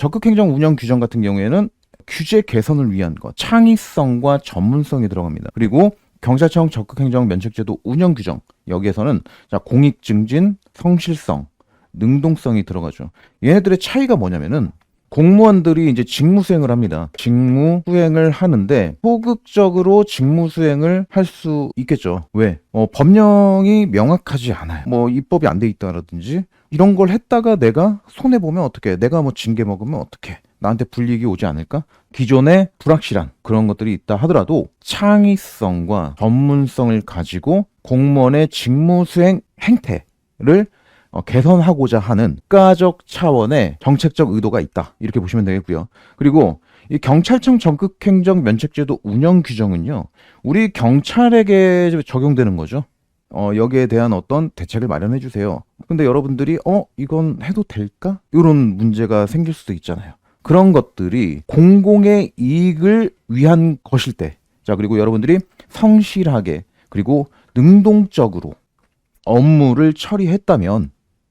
적극행정 운영 규정 같은 경우에는 규제 개선을 위한 것, 창의성과 전문성이 들어갑니다. 그리고 경찰청 적극행정 면책제도 운영 규정 여기에서는 자 공익 증진, 성실성, 능동성이 들어가죠. 얘네들의 차이가 뭐냐면은 공무원들이 이제 직무 수행을 합니다. 직무 수행을 하는데 소극적으로 직무 수행을 할 수 있겠죠. 왜? 어, 법령이 명확하지 않아요. 뭐 입법이 안 돼 있다라든지 이런 걸 했다가 내가 손해 보면 어떻게? 내가 뭐 징계 먹으면 어떻게? 나한테 불이익이 오지 않을까? 기존에 불확실한 그런 것들이 있다 하더라도 창의성과 전문성을 가지고 공무원의 직무 수행 행태를 어, 개선하고자 하는 국가적 차원의 정책적 의도가 있다. 이렇게 보시면 되겠고요. 그리고 이 경찰청 적극행정 면책제도 운영 규정은요. 우리 경찰에게 적용되는 거죠. 어, 여기에 대한 어떤 대책을 마련해 주세요. 근데 여러분들이 어, 이건 해도 될까? 이런 문제가 생길 수도 있잖아요. 그런 것들이 공공의 이익을 위한 것일 때. 자, 그리고 여러분들이 성실하게 그리고 능동적으로 업무를 처리했다면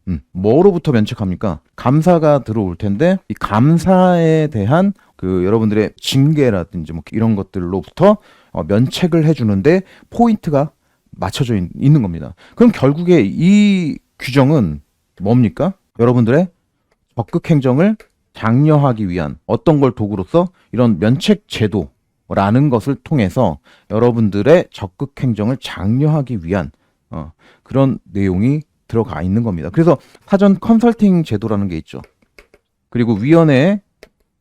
음, 뭐로부터 면책합니까? 감사가 들어올 텐데 이 감사에 대한 그 여러분들의 징계라든지 뭐 이런 것들로부터 어, 면책을 해주는데 포인트가 맞춰져 있, 있는 겁니다. 그럼 결국에 이 규정은 뭡니까? 여러분들의 적극 행정을 장려하기 위한 어떤 걸 도구로서 이런 면책 제도라는 것을 통해서 여러분들의 적극 행정을 장려하기 위한 어, 그런 내용이 들어가 있는 겁니다. 그래서 사전 컨설팅 제도라는 게 있죠. 그리고 위원회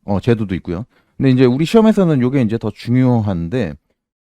어, 제도도 있고요. 근데 이제 우리 시험에서는 이게 이제 더 중요한데